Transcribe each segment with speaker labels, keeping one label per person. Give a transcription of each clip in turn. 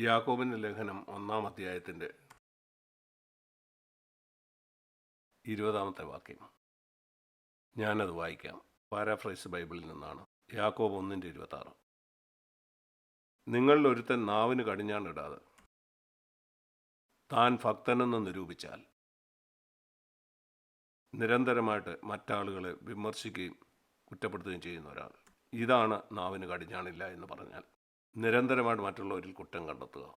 Speaker 1: യാക്കോബിന്റെ ലേഖനം ഒന്നാം അധ്യായത്തിന്റെ ഇരുപതാമത്തെ വാക്യം. ഞാനത് വായിക്കാം. പാരാഫ്രൈസ് ബൈബിളിൽ നിന്നാണ്. യാക്കോബ് ഒന്നിന്റെ ഇരുപത്താറ്. നിങ്ങളിൽ ഒരുത്തൻ നാവിന് കടിഞ്ഞാണിടാതെ താൻ ഭക്തനെന്ന് നിരൂപിച്ചാൽ നിരന്തരമായിട്ട് മറ്റാളുകളെ വിമർശിക്കുകയും കുറ്റപ്പെടുത്തുകയും ചെയ്യുന്ന ഒരാൾ. ഇതാണ് നാവിന് കടിഞ്ഞാണില്ല എന്ന് പറഞ്ഞാൽ. നിരന്തരമായിട്ട് മറ്റുള്ളവരിൽ കുറ്റം കണ്ടെത്തുക.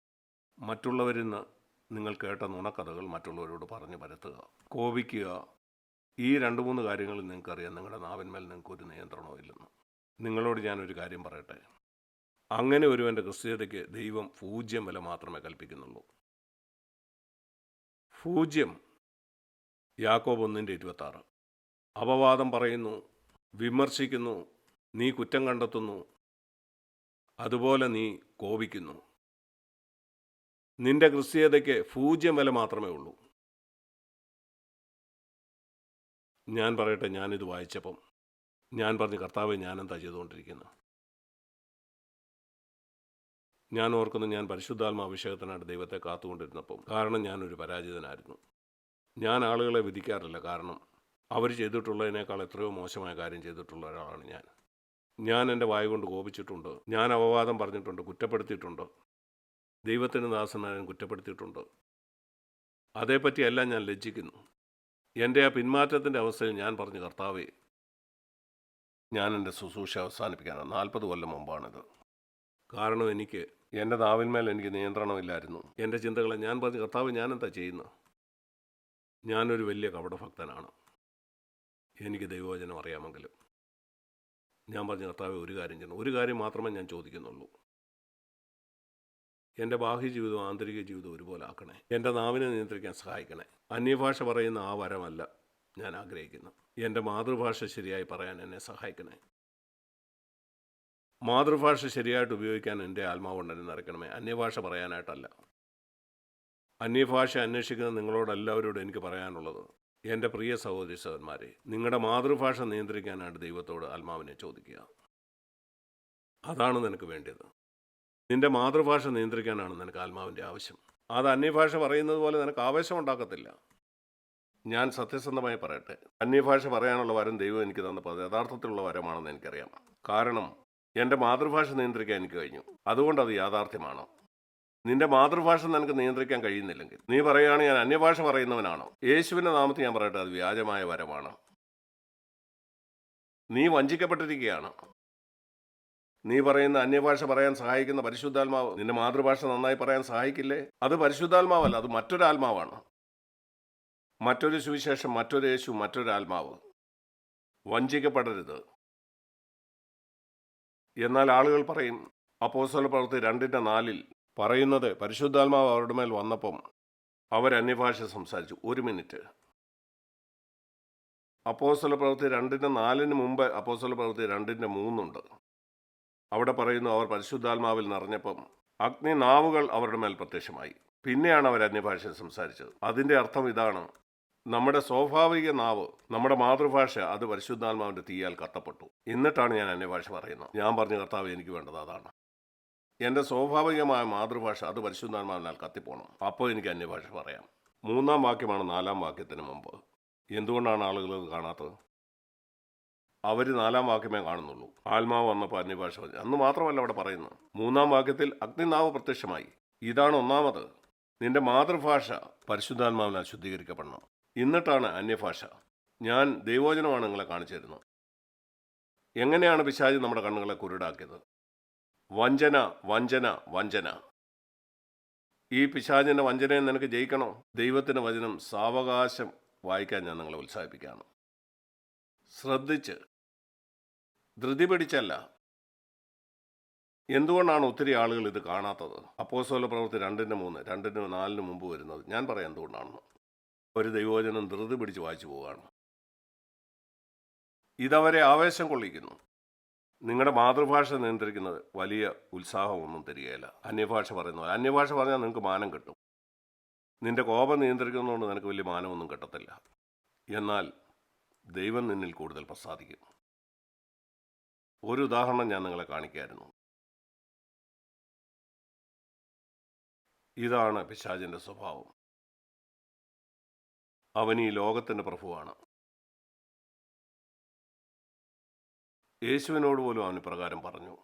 Speaker 1: മറ്റുള്ളവരിൽ നിന്ന് നിങ്ങൾ കേട്ട നുണക്കഥകൾ മറ്റുള്ളവരോട് പറഞ്ഞു പരത്തുക. കോപിക്കുക. ഈ രണ്ട് മൂന്ന് കാര്യങ്ങളിൽ നിങ്ങൾക്കറിയാം നിങ്ങളുടെ നാവിന്മേൽ നിങ്ങൾക്ക് ഒരു നിയന്ത്രണവും ഇല്ലെന്ന്. നിങ്ങളോട് ഞാനൊരു കാര്യം പറയട്ടെ. അങ്ങനെ ഒരുവന്റെ ക്രിസ്തീയതയ്ക്ക് ദൈവം പൂജ്യം വില മാത്രമേ കൽപ്പിക്കുന്നുള്ളൂ. പൂജ്യം യാക്കോബ് ഒന്നിന്റെ ഇരുപത്താറ്. അപവാദം പറയുന്നു വിമർശിക്കുന്നു നീ കുറ്റം കണ്ടെത്തുന്നു അതുപോലെ നീ കോപിക്കുന്നു. നിന്റെ ക്രിസ്തീയതയ്ക്ക് പൂജ്യം വില മാത്രമേ ഉള്ളൂ. ഞാൻ പറയട്ടെ ഞാനിത് വായിച്ചപ്പം ഞാൻ പറഞ്ഞു കർത്താവ് ഞാനെന്താ എന്താ ചെയ്തുകൊണ്ടിരിക്കുന്നത് ഞാൻ ഓർക്കുന്നു ഞാൻ പരിശുദ്ധാത്മ അഭിഷേകത്തിനായിട്ട് ദൈവത്തെ കാത്തുകൊണ്ടിരുന്നപ്പം കാരണം ഞാനൊരു പരാജിതനായിരുന്നു. ഞാൻ ആളുകളെ വിധിക്കാറില്ല കാരണം അവർ ചെയ്തിട്ടുള്ളതിനേക്കാൾ എത്രയോ മോശമായ കാര്യം ചെയ്തിട്ടുള്ള ഒരാളാണ് ഞാൻ. ഞാൻ എന്റെ വായ കൊണ്ട് കോപിച്ചിട്ടുണ്ട്. ഞാൻ അപവാദം പറഞ്ഞിട്ടുണ്ട് കുറ്റപ്പെടുത്തിയിട്ടുണ്ട്. ദൈവത്തിന്റെ ദാസനായ കുറ്റപ്പെടുത്തിയിട്ടുണ്ട്. അതേപ്പറ്റിയെല്ലാം ഞാൻ ലജ്ജിക്കുന്നു. എന്റെ ആ പിന്മാറ്റത്തിന്റെ അവസ്ഥയിൽ ഞാൻ പറഞ്ഞു കർത്താവേ ഞാൻ എന്റെ ശുശ്രൂഷ അവസാനിപ്പിക്കാനാണ്. നാൽപ്പത് കൊല്ലം മുമ്പാണിത്. കാരണം എനിക്ക് എന്റെ നാവിന്മേൽ എനിക്ക് നിയന്ത്രണമില്ലായിരുന്നു. എന്റെ ചിന്തകളെ ഞാൻ പറഞ്ഞു കർത്താവ് ഞാൻ എന്താ ചെയ്യുന്നത്? ഞാനൊരു വലിയ കപടഭക്തനാണ്. എനിക്ക് ദൈവവചനം അറിയാമെങ്കിലും ഞാൻ പറഞ്ഞ കർത്താവ് ഒരു കാര്യം ചെയ്യണം. ഒരു കാര്യം മാത്രമേ ഞാൻ ചോദിക്കുന്നുള്ളൂ. എന്റെ ബാഹ്യ ജീവിതവും ആന്തരിക ജീവിതവും ഒരുപോലെ ആക്കണേ. എന്റെ നാവിനെ നിയന്ത്രിക്കാൻ സഹായിക്കണേ. അന്യഭാഷ പറയുന്ന ആ വരമല്ല ഞാൻ ആഗ്രഹിക്കുന്നു എന്റെ മാതൃഭാഷ ശരിയായി പറയാൻ എന്നെ സഹായിക്കണേ. മാതൃഭാഷ ശരിയായിട്ട് ഉപയോഗിക്കാൻ എന്റെ ആത്മാവുണ്ടെന്ന് നിറയ്ക്കണമേ അന്യഭാഷ പറയാനായിട്ടല്ല. അന്യഭാഷ അന്വേഷിക്കുന്ന നിങ്ങളോടെല്ലാവരോടും എനിക്ക് പറയാനുള്ളത് എന്റെ പ്രിയ സഹോദരി സഹോദരന്മാരെ നിങ്ങളുടെ മാതൃഭാഷ നിയന്ത്രിക്കാനാണ് ദൈവത്തോട് ആത്മാവിനെ ചോദിക്കുക. അതാണ് നിനക്ക് വേണ്ടത് നിന്റെ മാതൃഭാഷ നിയന്ത്രിക്കാനാണ് നിനക്ക് ആത്മാവിന്റെ ആവശ്യം. അത് അന്യഭാഷ പറയുന്നത് പോലെ നിനക്ക് ആവേശം ഉണ്ടാക്കത്തില്ല. ഞാൻ സത്യസന്ധമായി പറയട്ടെ. അന്യഭാഷ പറയാനുള്ള വരം ദൈവം എനിക്ക് തന്നപ്പോൾ അത് യഥാർത്ഥത്തിലുള്ള വരമാണെന്ന് എനിക്കറിയാം. കാരണം എന്റെ മാതൃഭാഷ നിയന്ത്രിക്കാൻ എനിക്ക് കഴിഞ്ഞു. അതുകൊണ്ട് അത് യാഥാർത്ഥ്യമാണ്. നിന്റെ മാതൃഭാഷ നിനക്ക് നിയന്ത്രിക്കാൻ കഴിയുന്നില്ലെങ്കിൽ. നീ പറയുകയാണ് ഞാൻ അന്യഭാഷ പറയുന്നവനാണോ. യേശുവിന്റെ നാമത്തിൽ ഞാൻ പറയട്ടെ അത് വ്യാജമായ വരമാണ്. നീ വഞ്ചിക്കപ്പെട്ടിരിക്കുകയാണ്. നീ പറയുന്ന അന്യഭാഷ പറയാൻ സഹായിക്കുന്ന പരിശുദ്ധാത്മാവ് നിന്റെ മാതൃഭാഷ നന്നായി പറയാൻ സഹായിക്കില്ലേ? അത് പരിശുദ്ധാത്മാവല്ല അത് മറ്റൊരു ആത്മാവാണ് മറ്റൊരു സുവിശേഷം മറ്റൊരു യേശു മറ്റൊരു ആത്മാവ് വഞ്ചിക്കപ്പെടരുത്. എന്നാൽ ആളുകൾ പറയും അപ്പോസ്തല പ്രവൃത്തി രണ്ടിന്റെ നാലിൽ പറയുന്നത് പരിശുദ്ധാത്മാവ് അവരുടെ മേൽ വന്നപ്പം അവർ അന്യഭാഷ സംസാരിച്ചു. ഒരു മിനിറ്റ്. അപ്പോസ്തല പ്രവൃത്തി രണ്ടിന്റെ നാലിന് മുമ്പ് അപ്പോസ്തല പ്രവൃത്തി രണ്ടിന്റെ മൂന്നുണ്ട്. അവിടെ പറയുന്നു അവർ പരിശുദ്ധാത്മാവിൽ നിറഞ്ഞപ്പം അഗ്നി നാവുകൾ അവരുടെ മേൽ പ്രത്യക്ഷമായി. പിന്നെയാണ് അവർ അന്യഭാഷ സംസാരിച്ചത്. അതിന്റെ അർത്ഥം ഇതാണ് നമ്മുടെ സ്വാഭാവിക നാവ് നമ്മുടെ മാതൃഭാഷ അത് പരിശുദ്ധാത്മാവിന്റെ തീയാൽ കത്തപ്പെട്ടു. എന്നിട്ടാണ് ഞാൻ അന്യഭാഷ പറയുന്നത്. ഞാൻ പറഞ്ഞ കർത്താവ് എനിക്ക് വേണ്ടത് അതാണ്. എന്റെ സ്വാഭാവികമായ മാതൃഭാഷ അത് പരിശുദ്ധാത്മാവിനാൽ കത്തിപ്പോണം. അപ്പോൾ എനിക്ക് അന്യഭാഷ പറയാം. മൂന്നാം വാക്യമാണ് നാലാം വാക്യത്തിന് മുമ്പ്. എന്തുകൊണ്ടാണ് ആളുകൾ ഇത് കാണാത്തത്? അവർ നാലാം വാക്യമേ കാണുന്നുള്ളൂ. ആത്മാവ് വന്നപ്പോൾ അന്യഭാഷ അന്ന് മാത്രമല്ല അവിടെ പറയുന്നത്. മൂന്നാം വാക്യത്തിൽ അഗ്നിനാവ് പ്രത്യക്ഷമായി. ഇതാണ് ഒന്നാമത്. നിന്റെ മാതൃഭാഷ പരിശുദ്ധാത്മാവിനാൽ ശുദ്ധീകരിക്കപ്പെടണം. എന്നിട്ടാണ് അന്യഭാഷ. ഞാൻ ദൈവോചനമാണ് നിങ്ങളെ കാണിച്ചു തരുന്നത്. എങ്ങനെയാണ് പിശാചി നമ്മുടെ കണ്ണുകളെ കുരുടാക്കിയത്? വഞ്ചന വഞ്ചന വഞ്ചന. ഈ പിശാചിന്റെ വഞ്ചനയെ നിനക്ക് ജയിക്കണോ? ദൈവത്തിന്റെ വചനം സാവകാശം വായിക്കാൻ ഞാൻ നിങ്ങളെ ഉത്സാഹിപ്പിക്കുകയാണ്. ശ്രദ്ധിച്ച്. ധൃതി പിടിച്ചല്ല. എന്തുകൊണ്ടാണ് ഒത്തിരി ആളുകൾ ഇത് കാണാത്തത്? അപ്പോസോല പ്രവൃത്തി രണ്ടിന് മൂന്ന് രണ്ടിന് നാലിന് മുമ്പ് വരുന്നത്. ഞാൻ പറയാം എന്തുകൊണ്ടാണെന്ന്. ഒരു ദൈവവചനം ധൃതി പിടിച്ച് വായിച്ചു പോവുകയാണ്. ഇതവരെ ആവേശം കൊള്ളിക്കുന്നു. നിങ്ങളുടെ മാതൃഭാഷ നിയന്ത്രിക്കുന്നത് വലിയ ഉത്സാഹമൊന്നും തരികയില്ല. അന്യഭാഷ പറയുന്നത് അന്യഭാഷ പറഞ്ഞാൽ നിങ്ങൾക്ക് മാനം കിട്ടും. നിന്റെ കോപം നിയന്ത്രിക്കുന്നതുകൊണ്ട് നിനക്ക് വലിയ മാനമൊന്നും കിട്ടത്തില്ല. എന്നാൽ ദൈവം നിന്നിൽ കൂടുതൽ പ്രസാദിക്കും. ഒരു ഉദാഹരണം ഞാൻ നിങ്ങളെ കാണിക്കായിരുന്നു. ഇതാണ് പിശാചിന്റെ സ്വഭാവം. അവൻ ഈ ലോകത്തിന്റെ പ്രഭുവാണ്. യേശുവിനോട് പോലും അവന് പ്രകാരം പറഞ്ഞു.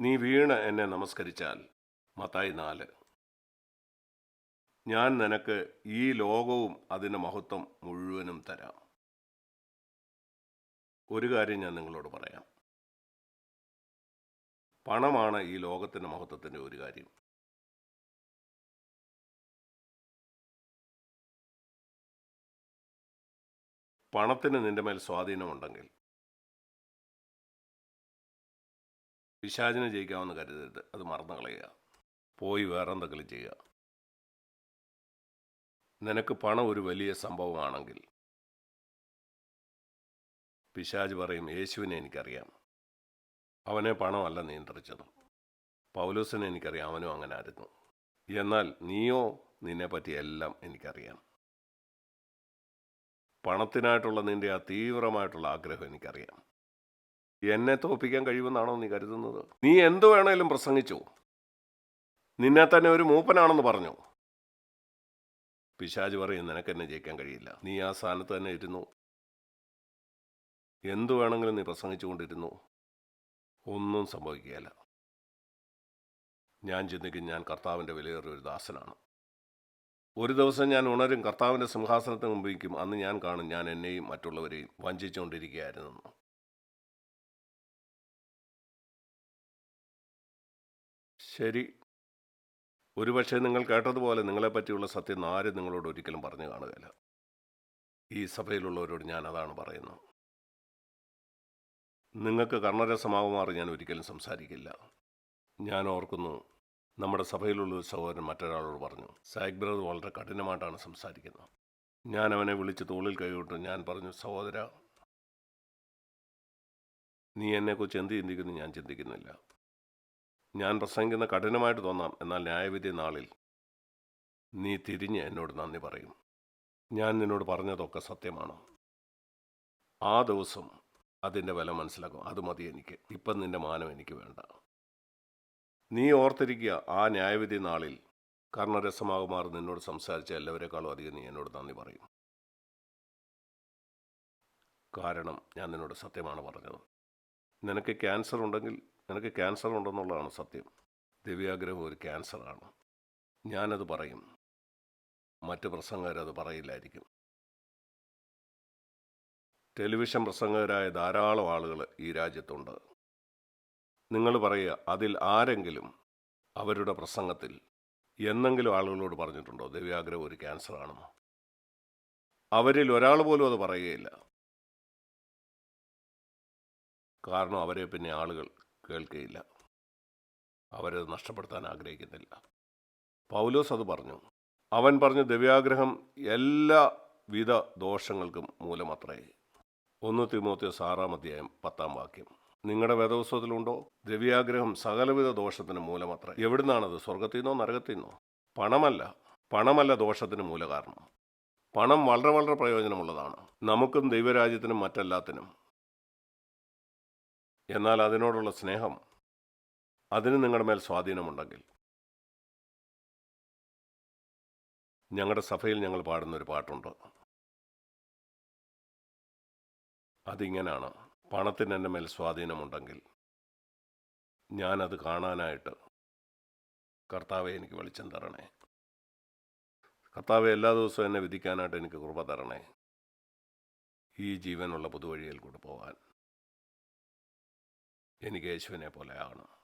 Speaker 1: നീ വീണ് എന്നെ നമസ്കരിച്ചാൽ മത്തായി നാല്. ഞാൻ നിനക്ക് ഈ ലോകവും അതിന്റെ മഹത്വം മുഴുവനും തരാം. ഒരു കാര്യം ഞാൻ നിങ്ങളോട് പറയാം. പണമാണ് ഈ ലോകത്തിന്റെ മഹത്വത്തിന്റെ ഒരു കാര്യം. പണത്തിന് നിന്റെ മേൽ സ്വാധീനമുണ്ടെങ്കിൽ പിശാചിനെ ജയിക്കാമെന്ന് കരുതരുത്. അത് മറന്നു കളയുക. പോയി വേറെ എന്തെങ്കിലും ചെയ്യുക. നിനക്ക് പണം ഒരു വലിയ സംഭവമാണെങ്കിൽ പിശാജ് പറയും യേശുവിനെ എനിക്കറിയാം. അവനെ പണമല്ല നിയന്ത്രിച്ചത്. പൗലോസിനെ എനിക്കറിയാം അവനും അങ്ങനെ ആയിരുന്നു. എന്നാൽ നീയോ നിന്നെപ്പറ്റി എല്ലാം എനിക്കറിയാം. പണത്തിനായിട്ടുള്ള നിന്റെ ആ തീവ്രമായിട്ടുള്ള ആഗ്രഹം എനിക്കറിയാം. എന്നെ തോപ്പിക്കാൻ കഴിയുമെന്നാണോ നീ കരുതുന്നത്? നീ എന്തു വേണേലും പ്രസംഗിച്ചു? നിന്നെ തന്നെ ഒരു മൂപ്പനാണെന്ന് പറഞ്ഞു? പിശാജ് പറയും നിനക്ക് എന്നെ ജയിക്കാൻ കഴിയില്ല. നീ ആ സ്ഥാനത്ത് തന്നെ ഇരുന്നു? എന്തു വേണമെങ്കിലും നീ പ്രസംഗിച്ചുകൊണ്ടിരുന്നു? ഒന്നും സംഭവിക്കുകയില്ല. ഞാൻ ചിന്തിക്കും ഞാൻ കർത്താവിന്റെ വിലയേറിയ ഒരു ദാസനാണ്. ഒരു ദിവസം ഞാൻ ഉണരും കർത്താവിന്റെ സിംഹാസനത്തിന് മുമ്പിക്കും അന്ന് ഞാൻ കാണും ഞാൻ എന്നെയും മറ്റുള്ളവരെയും വഞ്ചിച്ചുകൊണ്ടിരിക്കുകയായിരുന്നു. ശരി. ഒരുപക്ഷെ നിങ്ങൾ കേട്ടതുപോലെ നിങ്ങളെപ്പറ്റിയുള്ള സത്യം ആരും നിങ്ങളോട് ഒരിക്കലും പറഞ്ഞു കാണുകയില്ല. ഈ സഭയിലുള്ളവരോട് ഞാൻ അതാണ് പറയുന്നത്. നിങ്ങൾക്ക് കർണരസമാകുമാറ് ഞാൻ ഒരിക്കലും സംസാരിക്കില്ല. ഞാൻ ഓർക്കുന്നു നമ്മുടെ സഭയിലുള്ള ഒരു സഹോദരൻ മറ്റൊരാളോട് പറഞ്ഞു സായിക് ബ്രദർ വളരെ കഠിനമായിട്ടാണ് സംസാരിക്കുന്നത്. ഞാൻ അവനെ വിളിച്ച് തോളിൽ കൈവിട്ടു ഞാൻ പറഞ്ഞു സഹോദര നീ എന്നെക്കുറിച്ച് എന്ത് ചിന്തിക്കുന്നു ഞാൻ ചിന്തിക്കുന്നില്ല. ഞാൻ പ്രസംഗിക്കുന്ന കഠിനമായിട്ട് തോന്നാം എന്നാൽ ന്യായവിധി നാളിൽ നീ തിരിഞ്ഞ് എന്നോട് നന്ദി പറയും. ഞാൻ നിന്നോട് പറഞ്ഞതൊക്കെ സത്യമാണ്? ആ ദിവസം അതിന്റെ വില മനസ്സിലാക്കും. അത് മതി എനിക്ക്. ഇപ്പം നിന്റെ മാനം എനിക്ക് വേണ്ട. നീ ഓർത്തിരിക്കുക ആ ന്യായവിധി നാളിൽ കർണരസമാകുമാർ നിന്നോട് സംസാരിച്ച എല്ലാവരെക്കാളും അധികം നീ എന്നോട് നന്ദി പറയും. കാരണം ഞാൻ നിന്നോട് സത്യമാണ് പറഞ്ഞത്. നിനക്ക് ക്യാൻസർ ഉണ്ടെങ്കിൽ നിനക്ക് ക്യാൻസർ ഉണ്ടെന്നുള്ളതാണ് സത്യം. ദിവ്യാഗ്രഹം ഒരു ക്യാൻസറാണ്. ഞാനത് പറയും. മറ്റ് പ്രസംഗകരത് പറയില്ലായിരിക്കും. ടെലിവിഷൻ പ്രസംഗകരായ ധാരാളം ആളുകൾ ഈ രാജ്യത്തുണ്ട്. നിങ്ങൾ പറയുക അതിൽ ആരെങ്കിലും അവരുടെ പ്രസംഗത്തിൽ എന്നെങ്കിലും ആളുകളോട് പറഞ്ഞിട്ടുണ്ടോ? ദിവ്യാഗ്രഹം ഒരു ക്യാൻസറാണെന്ന്? അവരിൽ ഒരാൾ പോലും അത് പറയുകയില്ല. കാരണം അവരെ പിന്നെ ആളുകൾ കേൾക്കുകയില്ല അവരത് നഷ്ടപ്പെടുത്താൻ ആഗ്രഹിക്കുന്നില്ല. പൗലോസ് അത് പറഞ്ഞു. അവൻ പറഞ്ഞു ദിവ്യാഗ്രഹം എല്ലാ വിധ ദോഷങ്ങൾക്കും മൂലമത്രേ. ഒന്ന് തിമോത്തിയോസ് സാറാം അധ്യായം പത്താം വാക്യം. നിങ്ങളുടെ വേദോത്സവത്തിലുണ്ടോ ദ്രവ്യാഗ്രഹം സകലവിധ ദോഷത്തിന് മൂലമത്ര. എവിടുന്നാണത്? സ്വർഗത്തിൽ നിന്നോ നരകത്തിൽ നിന്നോ പണമല്ല. പണമല്ല ദോഷത്തിന് മൂലകാരണം. പണം വളരെ വളരെ പ്രയോജനമുള്ളതാണ്. നമുക്കും ദൈവരാജ്യത്തിനും മറ്റെല്ലാത്തിനും. എന്നാൽ അതിനോടുള്ള സ്നേഹം അതിന് നിങ്ങളുടെ മേൽ സ്വാധീനമുണ്ടെങ്കിൽ. ഞങ്ങളുടെ സഭയിൽ ഞങ്ങൾ പാടുന്ന ഒരു പാട്ടുണ്ട്. അതിങ്ങനാണ് പണത്തിന് എന്റെ മേൽ സ്വാധീനമുണ്ടെങ്കിൽ ഞാനത് കാണാനായിട്ട് കർത്താവെ എനിക്ക് വെളിച്ചം തരണേ. കർത്താവെ എല്ലാ ദിവസവും എന്നെ വിധിക്കാനായിട്ട് എനിക്ക് കൃപ തരണേ. ഈ ജീവനുള്ള പുതുവഴിയിൽ കൂടെ പോകാൻ എനിക്ക് യേശുവിനെ പോലെ ആകണം